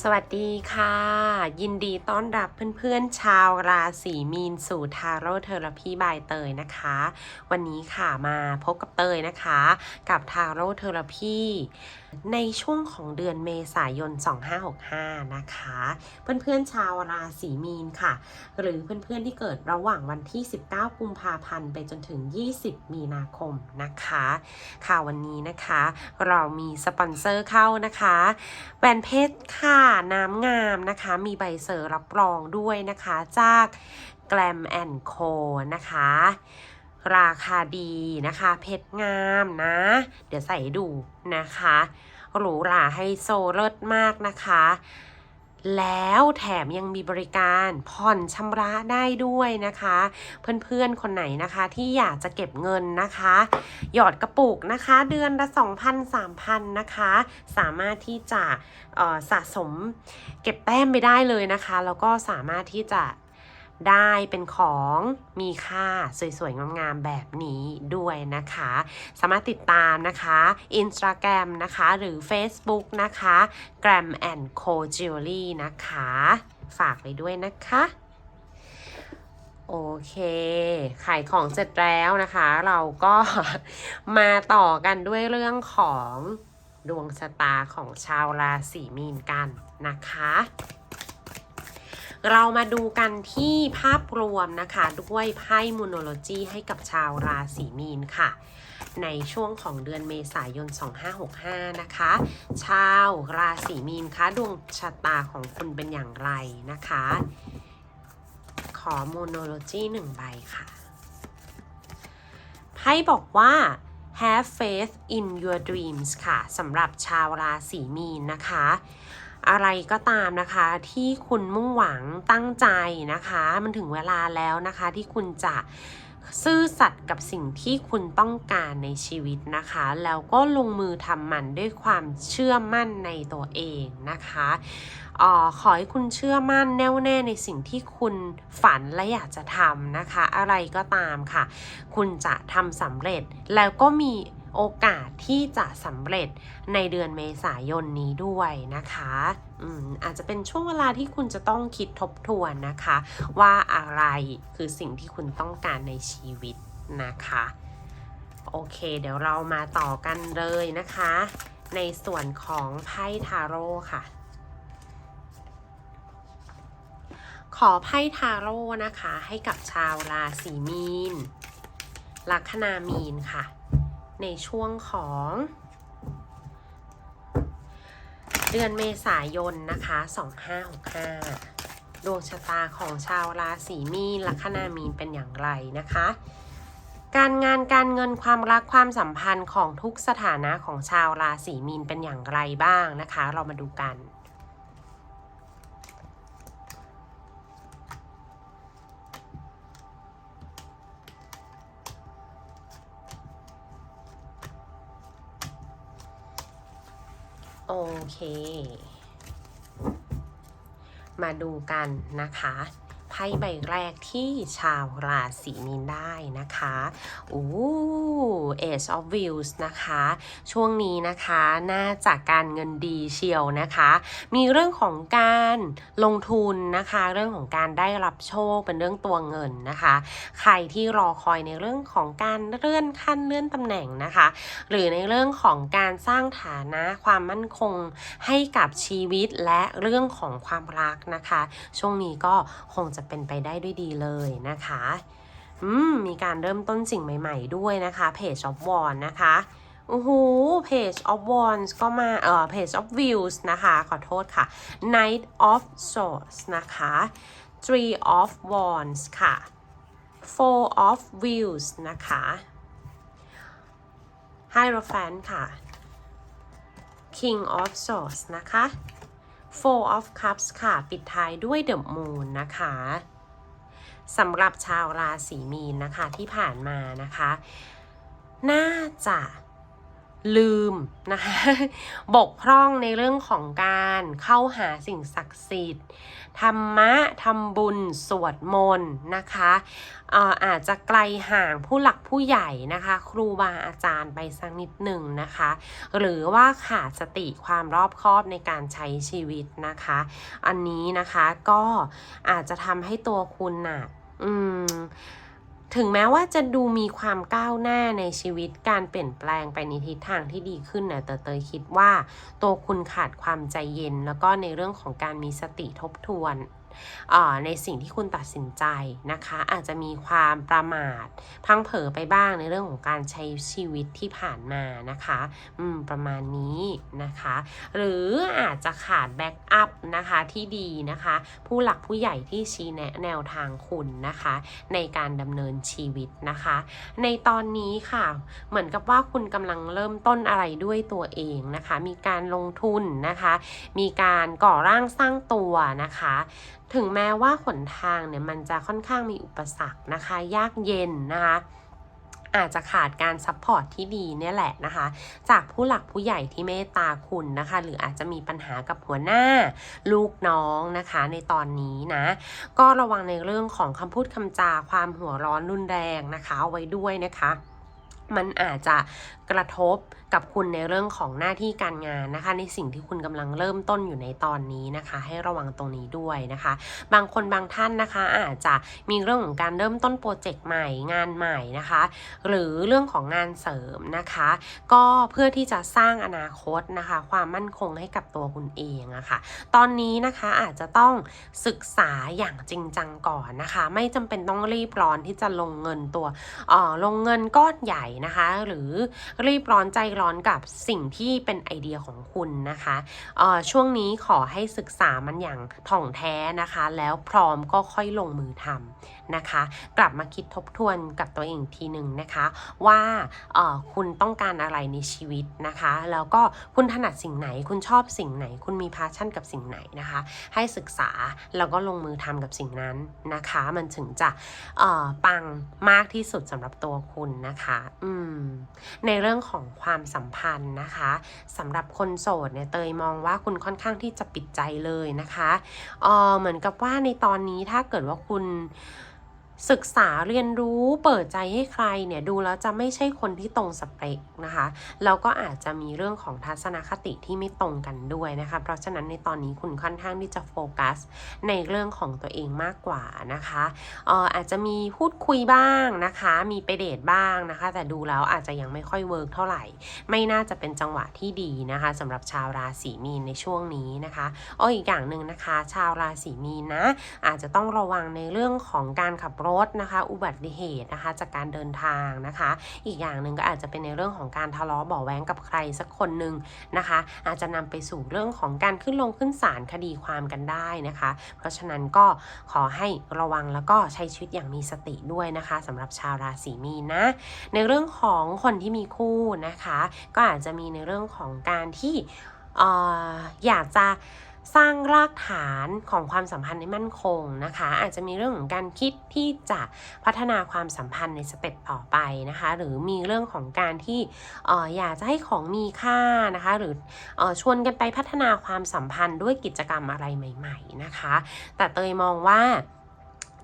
สวัสดีค่ะ ยินดีต้อนรับเพื่อนๆ ชาวราศีมีนสู่ทาโร่เทอราพีบายเตยนะคะ วันนี้ค่ะมาพบกับเตยนะคะ กับทาโร่เทอราพีในช่วงของเดือนเมษายน 2565 นะคะ เพื่อนๆชาวราศีมีนค่ะ หรือเพื่อนๆที่เกิดระหว่างวันที่ 19 กุมภาพันธ์ไปจนถึง 20 มีนาคมนะคะ ค่ะวันนี้นะคะ เรามีสปอนเซอร์เข้านะคะแหวนเพชรค่ะน้ำงามนะคะ มีใบเซอร์รับรองด้วยนะคะ จากแกลมแอนโคนะคะ ราคาดีนะคะ เพชรงามนะ เดี๋ยวใส่ดูนะคะ หรูหราไฮโซเลิศมากนะคะ แล้วแถมยังมีบริการผ่อนชำระได้ด้วยนะคะ เพื่อนๆ คนไหนนะคะที่อยากจะเก็บเงินนะคะ หยอดกระปุกนะคะ เดือนละ 2,000 3,000 นะคะ สามารถที่จะสะสมเก็บแต้มไปได้เลยนะคะ แล้วก็สามารถที่จะ ได้เป็นของมีค่าสวยๆ งามๆ แบบนี้ด้วยนะคะ สามารถติดตามนะคะ Instagram นะคะ หรือ Facebook นะคะ Gram and Co Jewelry นะคะ ฝากไปด้วยนะคะโอเค ขายของเสร็จแล้วนะคะ เราก็มาต่อกันด้วยเรื่องของดวงชะตาของชาวราศีมีนกันนะคะ เรามาดูกันที่ภาพรวมนะคะด้วยไพ่มูโนโลจีให้กับชาวราศีมีนค่ะ ในช่วงของเดือนเมษายน 2565 นะคะ ชาวราศีมีนคะดวงชะตาของคุณเป็นอย่างไรนะคะ ขอโมโนโลจีหนึ่งใบค่ะไพ่บอกว่า have faith in your dreams ค่ะสำหรับชาวราศีมีนนะคะ อะไรก็ตามนะคะที่คุณมุ่งหวังตั้งใจนะคะ มันถึงเวลาแล้วนะคะที่คุณจะซื่อสัตย์กับสิ่งที่คุณต้องการในชีวิตนะคะ แล้วก็ลงมือทำมันด้วยความเชื่อมั่นในตัวเองนะคะออขอให้คุณเชื่อมั่นแน่วแน่ในสิ่งที่คุณฝันและอยากจะทำนะคะ อะไรก็ตามค่ะ คุณจะทำสำเร็จแล้วก็มี โอกาสที่จะสำเร็จในเดือนเมษายนนี้ด้วยนะคะอืมอาจจะเป็นช่วงเวลาที่คุณจะต้องคิดทบทวนนะคะ ว่าอะไรคือสิ่งที่คุณต้องการในชีวิตนะคะ โอเค เดี๋ยวเรามาต่อกันเลยนะคะ ในส่วนของไพ่ทาโร่ค่ะขอไพ่ทาโร่นะคะ ให้กับชาวราศีมีน ลัคนามีนค่ะ ในช่วงของเดือนเมษายนนะคะ 2565 ดวงชะตาของชาวราศีมีนลัคนามีนเป็นอย่างไรนะคะ การงานการเงินความรักความสัมพันธ์ของทุกสถานะของชาวราศีมีนเป็นอย่างไรบ้างนะคะ เรามาดูกัน เค มาดูกันนะคะ ไพ่ใบแรกที่ชาวราศีมีนได้นะคะอู้ Ace of Wheels นะคะ ช่วงนี้นะคะน่าจะการเงินดีเชียวนะคะ มีเรื่องของการลงทุนนะคะ เรื่องของการได้รับโชคเป็นเรื่องตัวเงินนะคะ ใครที่รอคอยในเรื่องของการเลื่อนขั้นเลื่อนตำแหน่งนะคะ หรือในเรื่องของการสร้างฐานะความมั่นคงให้กับชีวิตและเรื่องของความรักนะคะ ช่วงนี้ก็คงจะเป็นไปได้ด้วยดีเลยนะคะอืมมีการเริ่มต้นสิ่งใหม่ ๆ ด้วยนะคะ Page of Wands นะคะโอ้โห Page of Wands ก็มาเอ่อ Page of Views นะคะ ขอโทษค่ะ Knight of Swords นะคะ Three of Wands ค่ะ Four of Wheels นะคะ Hierophant ค่ะ King of Swords นะคะ Four of Cups ค่ะ ปิดท้ายด้วย The Moon นะคะสำหรับชาวราศีมีนนะคะที่ผ่านมานะคะ น่าจะ ลืมนะคะบกพร่องในเรื่องของการเข้าหาสิ่งศักดิ์สิทธิ์ธรรมะทำบุญสวดมนต์นะคะเอ่ออาจจะไกลห่างผู้หลักผู้ใหญ่นะคะ ครูบาอาจารย์ไปสักนิดหนึ่งนะคะ หรือว่าขาดสติความรอบคอบในการใช้ชีวิตนะคะ อันนี้นะคะก็อาจจะทำให้ตัวคุณน่ะ อืม ถึงแม้ว่าจะดูมีความก้าวหน้าในชีวิตการเปลี่ยนแปลงไปในทิศทางที่ดีขึ้นนะแต่เตยคิดว่าตัวคุณขาดความใจเย็น แล้วก็ในเรื่องของการมีสติทบทวน ในสิ่งที่คุณตัดสินใจนะคะ อาจจะมีความประมาทพังเผลอไปบ้างในเรื่องของการใช้ชีวิตที่ผ่านมานะคะอืมประมาณนี้นะคะ หรืออาจจะขาดแบ็กอัพนะคะที่ดีนะคะ ผู้หลักผู้ใหญ่ที่ชี้แนะแนวทางคุณนะคะ ในการดำเนินชีวิตนะคะ ในตอนนี้ค่ะ เหมือนกับว่าคุณกำลังเริ่มต้นอะไรด้วยตัวเองนะคะ มีการลงทุนนะคะ มีการก่อร่างสร้างตัวนะคะ ถึงแม้ว่าหนทางเนี่ยมันจะค่อนข้างมีอุปสรรคนะคะ ยากเย็นนะคะอาจจะขาดการซัพพอร์ตที่ดีเนี่ยแหละนะคะ จากผู้หลักผู้ใหญ่ที่เมตตาคุณนะคะ หรืออาจจะมีปัญหากับหัวหน้าลูกน้องนะคะ ในตอนนี้นะ ก็ระวังในเรื่องของคำพูดคำจาความหัวร้อนรุนแรงนะคะ เอาไว้ด้วยนะคะ มันอาจจะกระทบ กับคุณในเรื่องของหน้าที่การงานนะคะ ในสิ่งที่คุณกำลังเริ่มต้นอยู่ในตอนนี้นะคะ ให้ระวังตรงนี้ด้วยนะคะ บางคนบางท่านนะคะอาจจะมีเรื่องของการเริ่มต้นโปรเจกต์ใหม่งานใหม่นะคะ หรือเรื่องของงานเสริมนะคะ ก็เพื่อที่จะสร้างอนาคตนะคะ ความมั่นคงให้กับตัวคุณเองอะค่ะตอนนี้นะคะอาจจะต้องศึกษาอย่างจริงจังก่อนนะคะ ไม่จำเป็นต้องรีบร้อนที่จะลงเงินตัวเออลงเงินก้อนใหญ่นะคะ หรือรีบร้อนใจร้อนกับสิ่งที่เป็นไอเดียของคุณนะคะออช่วงนี้ขอให้ศึกษามันอย่างถ่องแท้นะคะ แล้วพร้อมก็ค่อยลงมือทำนะคะ กลับมาคิดทบทวนกับตัวเองทีหนึ่งนะคะ ว่าออคุณต้องการอะไรในชีวิตนะคะ แล้วก็คุณถนัดสิ่งไหนคุณชอบสิ่งไหน คุณมีพาชั่นกับสิ่งไหนนะคะ ให้ศึกษาแล้วก็ลงมือทำกับสิ่งนั้นนะคะ มันถึงจะออปังมากที่สุดสำหรับตัวคุณนะคะ อืมในเรื่องของความสัมพันธ์นะคะสำหรับคนโสดเนี่ยเตยมองว่าคุณค่อนข้างที่จะปิดใจเลยนะคะเออเหมือนกับว่าในตอนนี้ถ้าเกิดว่าคุณ ศึกษาเรียนรู้เปิดใจให้ใครเนี่ยดูแล้วจะไม่ใช่คนที่ตรงสเปคนะคะแล้วก็อาจจะมีเรื่องของทัศนคติที่ไม่ตรงกันด้วยนะคะ เพราะฉะนั้นในตอนนี้คุณค่อนข้างที่จะโฟกัสในเรื่องของตัวเองมากกว่านะคะเอออาจจะมีพูดคุยบ้างนะคะ มีไปเดทบ้างนะคะ แต่ดูแล้วอาจจะยังไม่ค่อยเวิร์กเท่าไหร่ ไม่น่าจะเป็นจังหวะที่ดีนะคะสำหรับชาวราศีมีนในช่วงนี้นะคะอ้ออีกอย่างหนึ่งนะคะ ชาวราศีมีนนะอาจจะต้องระวังในเรื่องของการขับรถนะคะ อุบัติเหตุนะคะ จากการเดินทางนะคะ อีกอย่างหนึ่งก็อาจจะเป็นในเรื่องของการทะเลาะเบาแว้งกับใครสักคนหนึ่งนะคะ อาจจะนำไปสู่เรื่องของการขึ้นลงขึ้นศาลคดีความกันได้นะคะ เพราะฉะนั้นก็ขอให้ระวังแล้วก็ใช้ชีวิตอย่างมีสติด้วยนะคะสำหรับชาวราศีมีนนะ ในเรื่องของคนที่มีคู่นะคะ ก็อาจจะมีในเรื่องของการที่อออยากจะ สร้างรากฐานของความสัมพันธ์ให้มั่นคงนะคะ อาจจะมีเรื่องของการคิดที่จะพัฒนาความสัมพันธ์ในสเต็ปต่อไปนะคะ หรือมีเรื่องของการที่เอ่ออยากจะให้ของมีค่านะคะ หรือเอ่อชวนกันไปพัฒนาความสัมพันธ์ด้วยกิจกรรมอะไรใหม่ ๆนะคะ แต่เตยมองว่า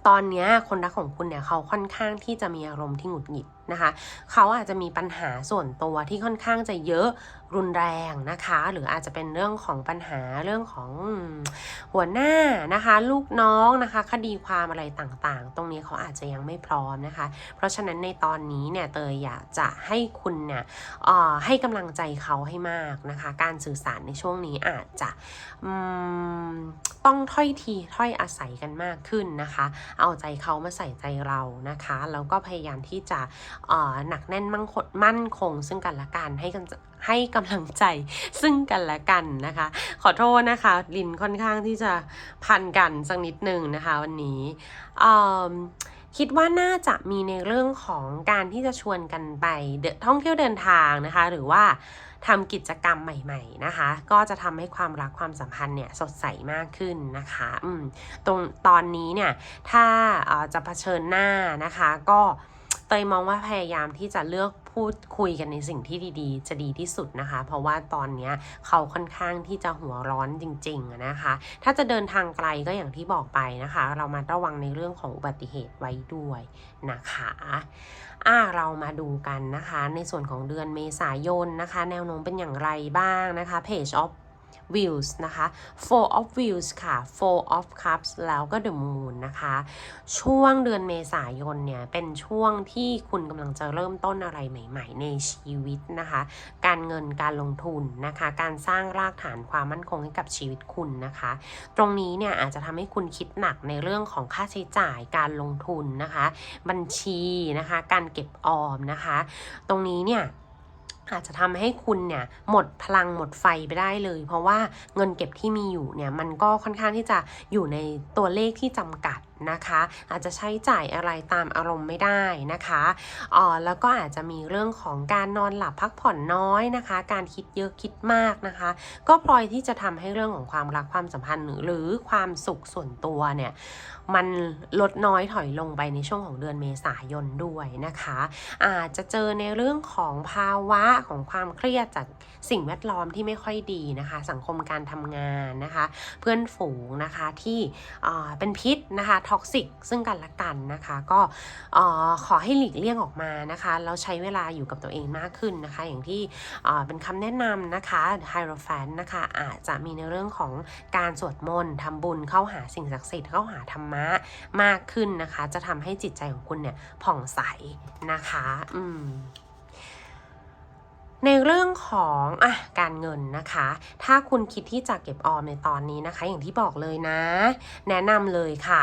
ตอนนี้คนรักของคุณเนี่ยเขาค่อนข้างที่จะมีอารมณ์ที่หงุดหงิด นะคะเขาอาจจะมีปัญหาส่วนตัวที่ค่อนข้างจะเยอะรุนแรงนะคะ หรืออาจจะเป็นเรื่องของปัญหาเรื่องของหัวหน้านะคะ ลูกน้องนะคะ คดีความอะไรต่างๆ ตรงนี้เขาอาจจะยังไม่พร้อมนะคะ เพราะฉะนั้นในตอนนี้เนี่ยเตยอยากจะให้คุณเนี่ยให้กำลังใจเขาให้มากนะคะ การสื่อสารในช่วงนี้อาจจะต้องถ้อยทีถ้อยอาศัยกันมากขึ้นนะคะ เอาใจเขามาใส่ใจเรานะคะ แล้วก็พยายามที่จะหนักแน่นมั่งมั่นคง ซึ่งกันและกันให้กันให้กำลังใจซึ่งกันและกันนะคะ ขอโทษนะคะลินค่อนข้างที่จะพันกันสักนิดหนึ่งนะคะวันนี้คิดว่าน่าจะมีในเรื่องของการที่จะชวนกันไปเดท่องเที่ยวเดินทางนะคะ หรือว่าทำกิจกรรมใหม่ๆนะคะ ก็จะทำให้ความรักความสัมพันธ์เนี่ยสดใสมากขึ้นนะคะอืมตรงตอนนี้เนี่ยถ้าเอ่อจะเผชิญหน้านะคะก็ เตยมองว่าพยายามที่จะเลือกพูดคุยกันในสิ่งที่ดีๆ จะดีที่สุดนะคะ เพราะว่าตอนนี้เขาค่อนข้างที่จะหัวร้อนจริงๆนะคะ ถ้าจะเดินทางไกลก็อย่างที่บอกไปนะคะ เรามาระวังในเรื่องของอุบัติเหตุไว้ด้วยนะคะอ่าเรามาดูกันนะคะ ในส่วนของเดือนเมษายนนะคะ แนวโน้มเป็นอย่างไรบ้างนะคะ Page of Wheels นะคะ Four of Wheels ค่ะ Four of Cups แล้วก็ The Moon นะคะ ช่วงเดือนเมษายนเนี่ย เป็นช่วงที่คุณกำลังจะเริ่มต้นอะไรใหม่ ๆ ในชีวิตนะคะ การเงินการลงทุนนะคะ การสร้างรากฐานความมั่นคงให้กับชีวิตคุณนะคะ ตรงนี้เนี่ยอาจจะทำให้คุณคิดหนักในเรื่องของค่าใช้จ่ายการลงทุนนะคะ บัญชีนะคะ การเก็บออมนะคะ ตรงนี้เนี่ย อาจจะทำให้คุณเนี่ยหมดพลังหมดไฟไปได้เลย เพราะว่าเงินเก็บที่มีอยู่เนี่ยมันก็ค่อนข้างที่จะอยู่ในตัวเลขที่จำกัด นะคะ อาจจะใช้จ่ายอะไรตามอารมณ์ไม่ได้นะคะอ๋อแล้วก็อาจจะมีเรื่องของการนอนหลับพักผ่อนน้อยนะคะ การคิดเยอะคิดมากนะคะ ก็พลอยที่จะทำให้เรื่องของความรักความสัมพันธ์หรือความสุขส่วนตัวเนี่ยมันลดน้อยถอยลงไปในช่วงของเดือนเมษายนด้วยนะคะ อาจจะเจอในเรื่องของภาวะของความเครียดจากสิ่งแวดล้อมที่ไม่ค่อยดีนะคะ สังคมการทำงานนะคะ เพื่อนฝูงนะคะที่อ่าเป็นพิษนะคะท็อกซิกซึ่งกันและกันนะคะ ก็ขอให้หลีกเลี่ยงออกมานะคะแล้วใช้เวลาอยู่กับตัวเองมากขึ้นนะคะ อย่างที่เป็นคำแนะนำนะคะไฮโรแฟนนะคะอาจจะมีในเรื่องของการสวดมนต์ทำบุญเข้าหาสิ่งศักดิ์สิทธิ์เข้าหาธรรมะมากขึ้นนะคะ จะทำให้จิตใจของคุณเนี่ยผ่องใสนะคะ อืม ในเรื่องของอะการเงินนะคะ ถ้าคุณคิดที่จะเก็บออมในตอนนี้นะคะ อย่างที่บอกเลยนะ แนะนำเลยค่ะ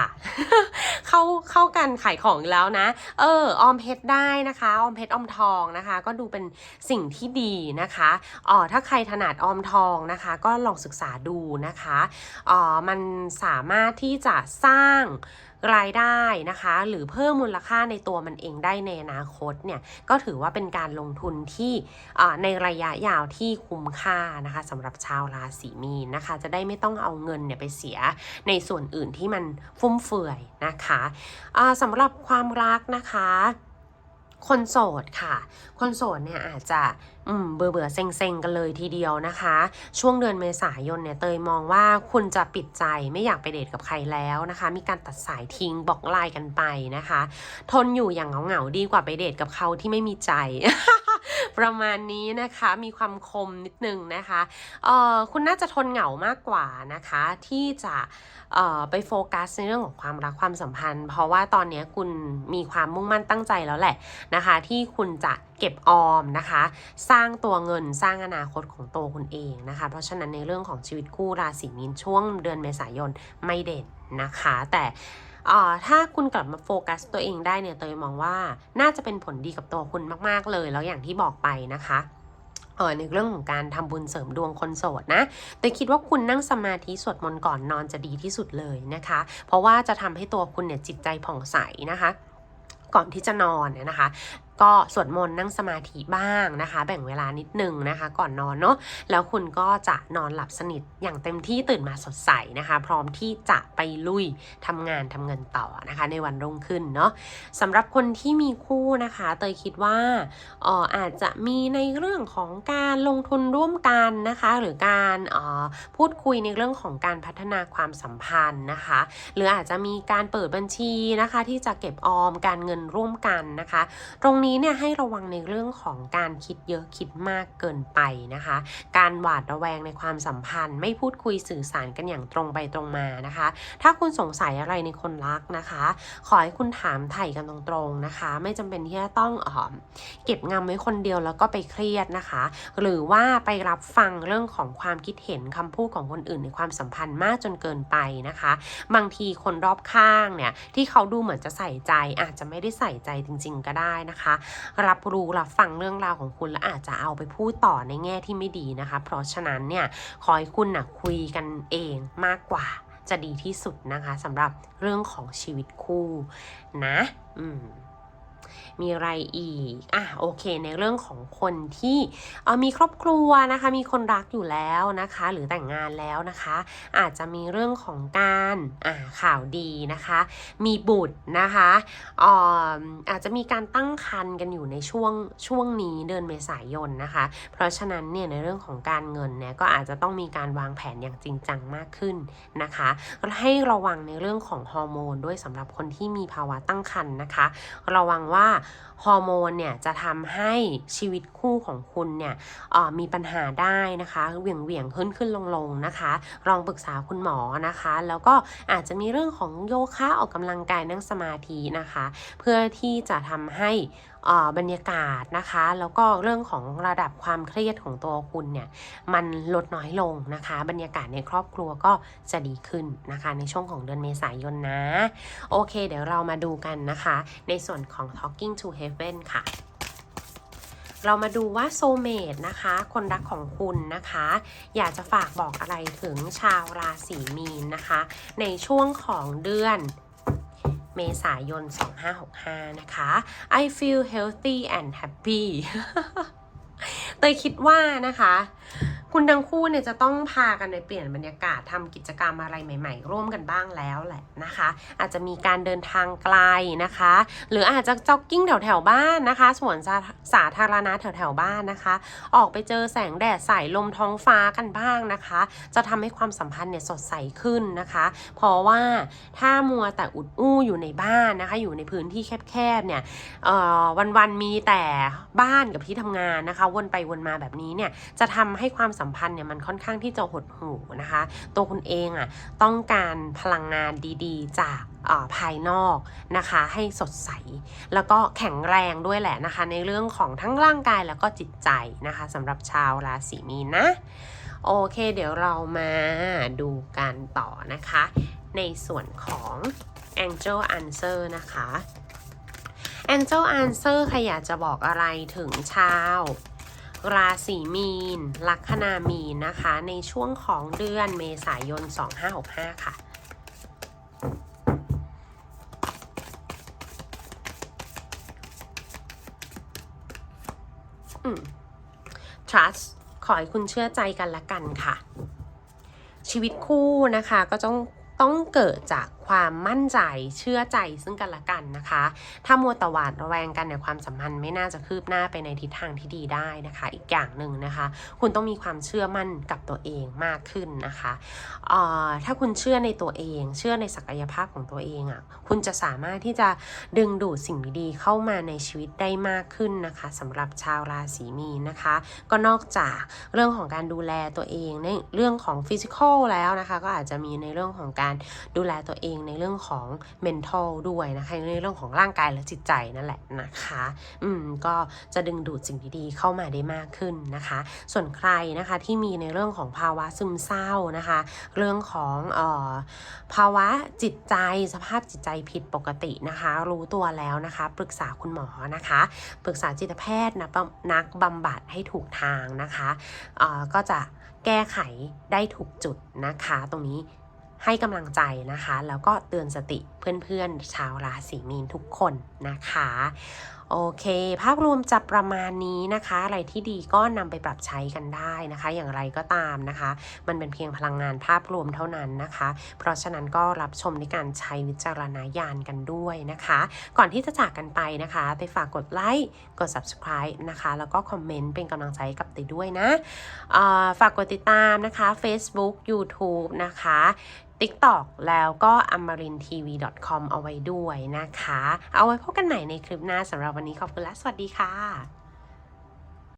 เข้าเข้ากันขายของแล้วนะ เออออมเพชรได้นะคะออมเพชรออมทองนะคะ ก็ดูเป็นสิ่งที่ดีนะคะอ๋อถ้าใครถนัดออมทองนะคะ ก็ลองศึกษาดูนะคะอ๋อมันสามารถที่จะสร้าง รายได้นะคะ หรือเพิ่มมูลค่าในตัวมันเองได้ในอนาคตเนี่ยก็ถือว่าเป็นการลงทุนที่ในระยะยาวที่คุ้มค่านะคะสำหรับชาวราศีมีนนะคะ จะได้ไม่ต้องเอาเงินเนี่ยไปเสียในส่วนอื่นที่มันฟุ่มเฟือยนะคะะสำหรับความรักนะคะ คนโสดค่ะ คนโสดเนี่ยอาจจะอืมเบื่อเบื่อเซ็งเซ็งๆกันเลยทีเดียวนะคะ ช่วงเดือนเมษายนเนี่ยเตยมองว่าคุณจะปิดใจไม่อยากไปเดทกับใครแล้วนะคะ มีการตัดสายทิ้งบล็อกไลน์กันไปนะคะ ทนอยู่อย่างเหงาๆดีกว่าไปเดทกับเขาที่ไม่มีใจ ประมาณนี้นะคะมีความคมนิดนึงนะคะเอ่อคุณน่าจะทนเหงามากกว่านะคะ ที่จะเอ่อไปโฟกัสในเรื่องของความรักความสัมพันธ์ เพราะว่าตอนนี้คุณมีความมุ่งมั่นตั้งใจแล้วแหละนะคะ ที่คุณจะเก็บออมนะคะ สร้างตัวเงินสร้างอนาคตของตัวคุณเองนะคะ เพราะฉะนั้นในเรื่องของชีวิตคู่ราศีมีนช่วงเดือนเมษายนไม่เด่นนะคะ แต่ ถ้าคุณกลับมาโฟกัสตัวเองได้เนี่ยเตยมองว่าน่าจะเป็นผลดีกับตัวคุณมาก ๆ เลย แล้วอย่างที่บอกไปนะคะเออในเรื่องของการทำบุญเสริมดวงคนโสดนะ แต่คิดว่าคุณนั่งสมาธิสวดมนต์ก่อนนอนจะดีที่สุดเลยนะคะ เพราะว่าจะทำให้ตัวคุณเนี่ยจิตใจผ่องใสนะคะ ก่อนที่จะนอนเนี่ยนะคะ ก็สวดมนต์นั่งสมาธิบ้างนะคะ แบ่งเวลานิดนึงนะคะ ก่อนนอนเนาะแล้วคุณก็จะนอนหลับสนิทอย่างเต็มที่ตื่นมาสดใสนะคะ พร้อมที่จะไปลุยทำงานทำเงินต่อนะคะ ในวันรุ่งขึ้นเนาะสำหรับคนที่มีคู่นะคะ เตยคิดว่าอออาจจะมีในเรื่องของการลงทุนร่วมกันนะคะ หรือการออพูดคุยในเรื่องของการพัฒนาความสัมพันธ์นะคะ หรืออาจจะมีการเปิดบัญชีนะคะ ที่จะเก็บออมการเงินร่วมกันนะคะ ตรงนี้เนี่ยให้ระวังในเรื่องของการคิดเยอะคิดมากเกินไปนะคะ การหวาดระแวงในความสัมพันธ์ ไม่พูดคุยสื่อสารกันอย่างตรงไปตรงมานะคะ ถ้าคุณสงสัยอะไรในคนรักนะคะ ขอให้คุณถามไถ่กันตรงๆนะคะ ไม่จำเป็นที่จะต้องเออเก็บงำไว้คนเดียวแล้วก็ไปเครียดนะคะ หรือว่าไปรับฟังเรื่องของความคิดเห็นคำพูดของคนอื่นในความสัมพันธ์มากจนเกินไปนะคะ บางทีคนรอบข้างเนี่ยที่เขาดูเหมือนจะใส่ใจอาจจะไม่ได้ใส่ใจจริง ๆ ก็ได้นะคะรับรู้รับฟังเรื่องราวของคุณและอาจจะเอาไปพูดต่อในแง่ที่ไม่ดีนะคะ เพราะฉะนั้นเนี่ยขอให้คุณนะคุยกันเองมากกว่าจะดีที่สุดนะคะสำหรับเรื่องของชีวิตคู่นะ อืม มีอะไรอีกอะโอเค ในเรื่องของคนที่เออมีครอบครัวนะคะ มีคนรักอยู่แล้วนะคะ หรือแต่งงานแล้วนะคะ อาจจะมีเรื่องของการอ่าข่าวดีนะคะ มีบุตรนะคะอ่ออาจจะมีการตั้งครรภ์กันอยู่ในช่วงช่วงนี้เดือนเมษายนนะคะ เพราะฉะนั้นเนี่ยในเรื่องของการเงินเนี่ยก็อาจจะต้องมีการวางแผนอย่างจริงจังมากขึ้นนะคะให้ระวังในเรื่องของฮอร์โมนด้วยสำหรับคนที่มีภาวะตั้งครรภ์นะคะ ระวังว่าฮอร์โมนเนี่ยจะทำให้ชีวิตคู่ของคุณเนี่ยออมีปัญหาได้นะคะเหวี่ยงเหวี่ยงขึ้นขึ้นลงลงนะคะลองปรึกษาคุณหมอนะคะ แล้วก็อาจจะมีเรื่องของโยคะออกกำลังกายนั่งสมาธินะคะ เพื่อที่จะทำให้ออบรรยากาศนะคะ แล้วก็เรื่องของระดับความเครียดของตัวคุณเนี่ยมันลดน้อยลงนะคะ บรรยากาศในครอบครัวก็จะดีขึ้นนะคะในช่วงของเดือนเมษายนนะ โอเค เดี๋ยวเรามาดูกันนะคะ ในส่วนของท็อก Talking to Heaven ค่ะ เรามาดูว่าโซเมดนะคะ คนรักของคุณนะคะ อยากจะฝากบอกอะไรถึงชาวราศีมีนนะคะ ในช่วงของเดือนเมษายน 2565 นะคะ I feel healthy and happy เตยคิดว่านะคะ คุณทั้งคู่เนี่ยจะต้องพากันไปเปลี่ยนบรรยากาศทำกิจกรรมอะไรใหม่ ๆ ร่วมกันบ้างแล้วแหละนะคะ อาจจะมีการเดินทางไกลนะคะ หรืออาจจะจ็อกกิ้งแถวๆบ้านนะคะสวนสาสาธารณะแถวแถวๆบ้านนะคะ ออกไปเจอแสงแดดสายลมท้องฟ้ากันบ้างนะคะ จะทำให้ความสัมพันธ์เนี่ยสดใสขึ้นนะคะ เพราะว่าถ้ามัวแต่อุดอู้อยู่ในบ้านนะคะ อยู่ในพื้นที่แคบๆเนี่ยเอ่อวันๆมีแต่บ้านกับที่ทำงานนะคะ วนไปวนมาแบบนี้เนี่ยจะทำให้ความสัมพันธ์เนี่ยมันค่อนข้างที่จะหดหู่นะคะ ตัวคุณเองอะ่ะต้องการพลังงานดีๆ จากภายนอกนะคะให้สดใส แล้วก็แข็งแรงด้วยแหละนะคะ ในเรื่องของทั้งร่างกายแล้วก็จิตใจนะคะสำหรับชาวราศีมีนนะโอเค เดี๋ยวเรามาดูกันต่อนะคะ ในส่วนของ Angel Answer นะคะ Angel Answer ใครอยากจะบอกอะไรถึงชาว ราศีมีน ลัคนามีนนะคะ ในช่วงของเดือนเมษายน 2565 ค่ะอืม trust ขอให้คุณเชื่อใจกันละกันค่ะ ชีวิตคู่นะคะก็ต้องต้องเกิดจาก ความมั่นใจเชื่อใจซึ่งกันและกันนะคะ ถ้ามัวตวาดระแวงกันเนี่ยความสัมพันธ์ไม่น่าจะคืบหน้าไปในทิศทางที่ดีได้นะคะ อีกอย่างหนึ่งนะคะ คุณต้องมีความเชื่อมั่นกับตัวเองมากขึ้นนะคะออถ้าคุณเชื่อในตัวเอง เชื่อในศักยภาพของตัวเองอะ่ะคุณจะสามารถที่จะดึงดูดสิ่งดีๆเข้ามาในชีวิตได้มากขึ้นนะคะสำหรับชาวราศีมีนนะคะ ก็นอกจากเรื่องของการดูแลตัวเองในเรื่องของฟิสิกอลแล้วนะคะ ก็อาจจะมีในเรื่องของการดูแลตัวเองในเรื่องของ mental ด้วยนะคะ ในเรื่องของร่างกายและจิตใจนั่นแหละนะคะ อืมก็จะดึงดูดสิ่งดีๆเข้ามาได้มากขึ้นนะคะ ส่วนใครนะคะที่มีในเรื่องของภาวะซึมเศร้านะคะ เรื่องของเอ่อภาวะจิตใจสภาพจิตใจผิดปกตินะคะ รู้ตัวแล้วนะคะ ปรึกษาคุณหมอนะคะ ปรึกษาจิตแพทย์นะนักบำบัดให้ถูกทางนะคะเอ่อก็จะแก้ไขได้ถูกจุดนะคะ ตรงนี้ ให้กำลังใจนะคะ แล้วก็เตือนสติเพื่อนๆ ชาวราศีมีนทุกคนนะคะโอเค ภาพรวมจะประมาณนี้นะคะ อะไรที่ดีก็นำไปปรับใช้กันได้นะคะ อย่างไรก็ตามนะคะ มันเป็นเพียงพลังงานภาพรวมเท่านั้นนะคะ เพราะฉะนั้นก็รับชมในการใช้วิจารณญาณกันด้วยนะคะ ก่อนที่จะจากกันไปนะคะ ไปฝากกดไลค์กด subscribe นะคะ แล้วก็คอมเมนต์เป็นกำลังใจกับติด้วยนะฝากกดติดตามนะคะ Facebook YouTube นะคะ TikTok แล้วก็ amarinTV.com เอาไว้ด้วยนะคะ เอาไว้พบกันใหม่ในคลิปหน้าสำหรับวันนี้ขอบคุณและสวัสดีค่ะ